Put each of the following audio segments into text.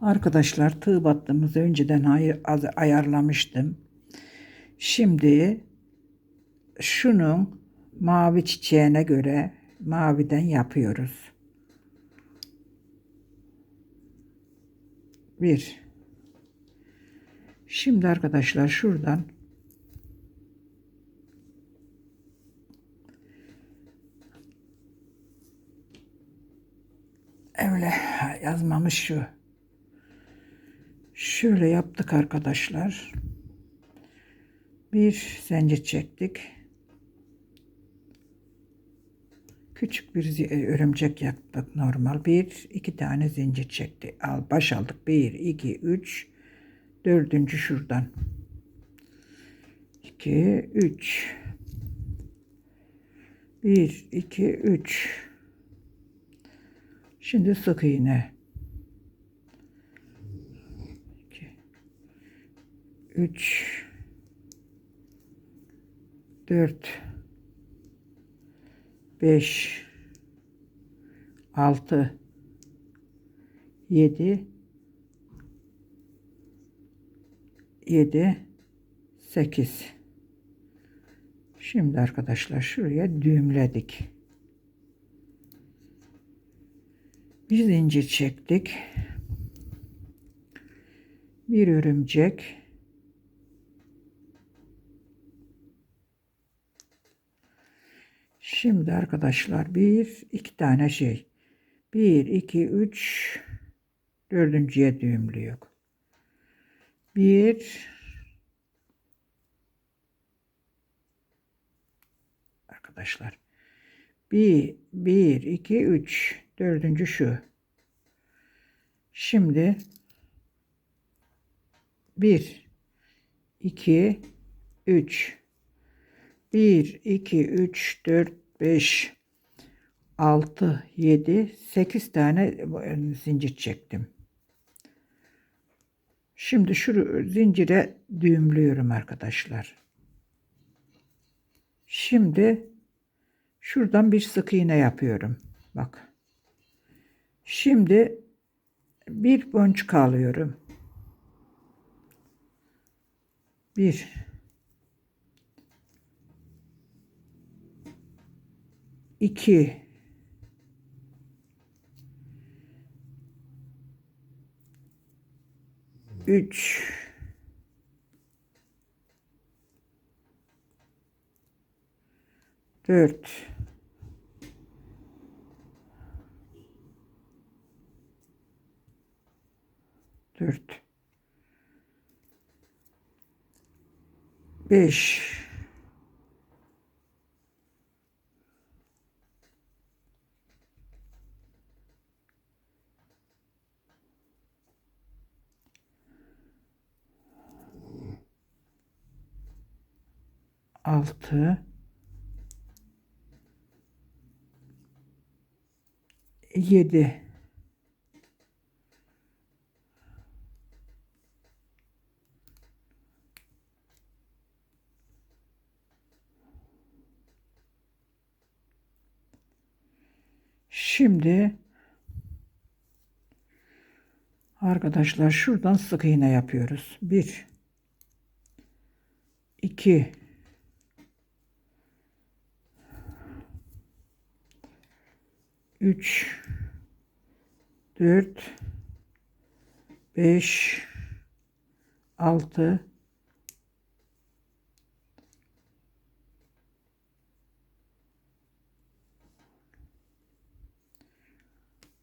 Arkadaşlar tığ battığımızı önceden ayarlamıştım. Şimdi şunun mavi çiçeğine göre maviden yapıyoruz. Bir. Şimdi arkadaşlar şuradan öyle yazmamış şu. Şöyle yaptık arkadaşlar. Bir zincir çektik. Küçük bir e, örümcek yaptık normal. Bir, iki tane zincir çekti. Al, baş aldık. Bir, iki, üç. Dördüncü şuradan. İki, üç. Bir, iki, üç. Şimdi sık iğne. 3 4 5 6 7 7 8 Şimdi arkadaşlar şuraya düğümledik. Bir zincir çektik. Bir örümcek. Şimdi arkadaşlar bir iki tane şey. Bir, iki, üç, dördüncüye düğümlüyor. Bir, arkadaşlar. Bir, bir, iki, üç, dördüncü şu. Şimdi bir, iki, üç, bir, iki, üç, dört, beş, altı, yedi, sekiz tane zincir çektim. Şimdi şu zincire düğümlüyorum arkadaşlar. Şimdi şuradan bir sık iğne yapıyorum. Bak. Şimdi bir boncuk alıyorum. Bir. İki. Üç. Dört. Dört. Beş. Altı. Yedi. Şimdi arkadaşlar şuradan sık iğne yapıyoruz. Bir, iki, 3 4 5 6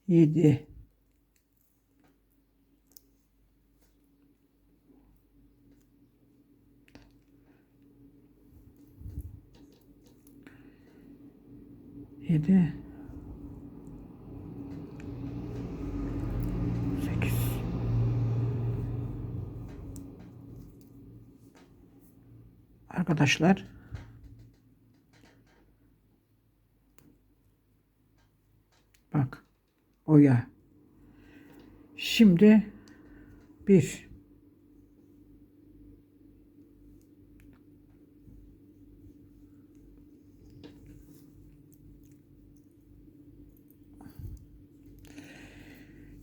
7 7 Arkadaşlar bak oya. Şimdi bir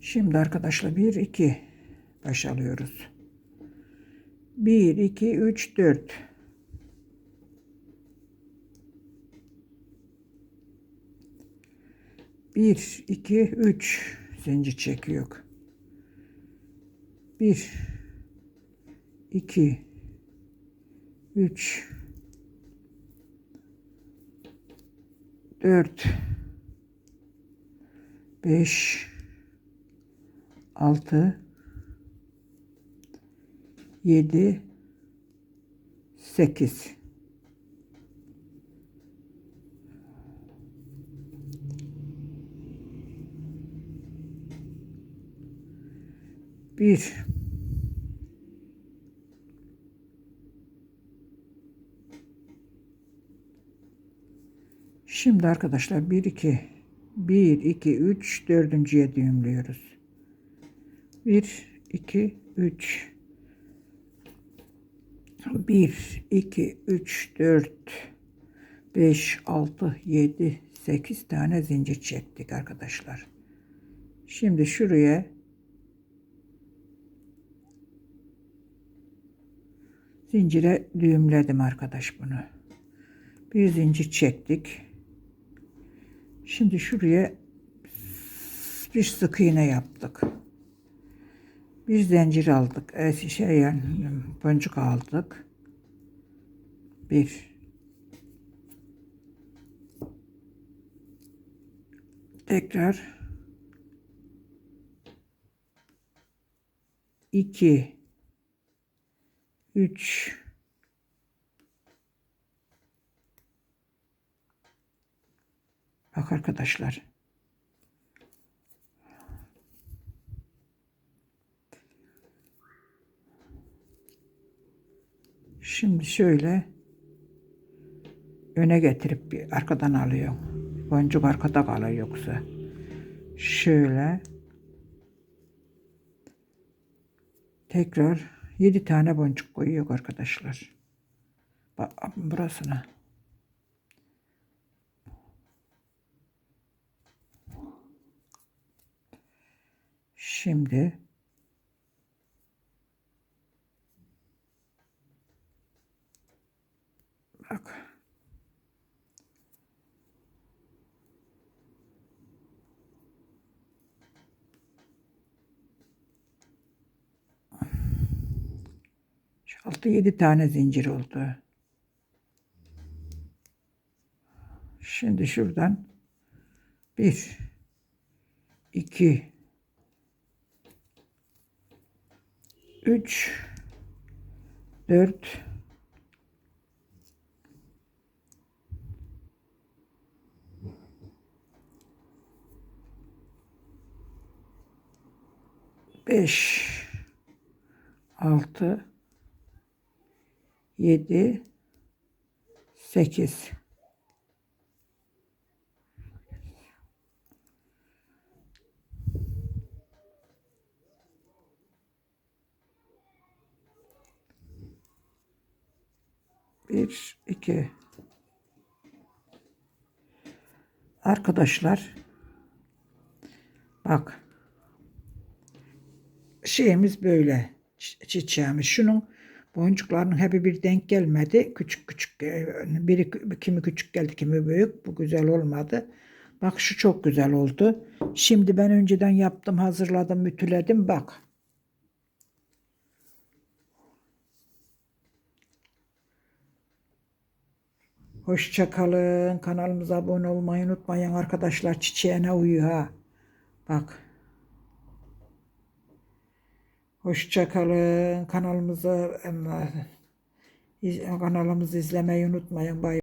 Şimdi arkadaşlar 1 2 baş alıyoruz. 1 2 3 4 1 2 3 zincir çekiyor. 1 2 3 4 5 6 7 8 Bir Şimdi arkadaşlar 1 2 1 2 3 dördüncüye düğümlüyoruz. 1 2 3 1 2 3 4 5 6 7 8 tane zincir çektik arkadaşlar. Şimdi şuraya zincire düğümledim arkadaş bunu. Bir zincir çektik. Şimdi şuraya bir sık iğne yaptık. Bir zincir aldık. E, şey yani boncuk aldık. Bir. Tekrar iki, üç, Bak arkadaşlar. Şimdi şöyle öne getirip bir arkadan alıyorum. Boncuk arkada kalıyor yoksa. Şöyle tekrar 7 tane boncuk koyuyor arkadaşlar. Bak burasına. Şimdi bak Şu altı yedi tane zincir oldu. Şimdi şuradan bir iki 3 4 5 6 7 8 Bir, iki. Arkadaşlar bak şeyimiz böyle çiçeğimiz. Şunun boncuklarının hep bir denk gelmedi. Küçük küçük e, biri kimi küçük geldi kimi büyük. Bu güzel olmadı. Bak şu çok güzel oldu. Şimdi ben önceden yaptım, hazırladım, mütüledim. Bak. Hoşçakalın. Kanalımıza abone olmayı unutmayın arkadaşlar. Çiçeğine uyuyor ha. Bak. Hoşçakalın. Kanalımıza kanalımızı izlemeyi unutmayın. Bay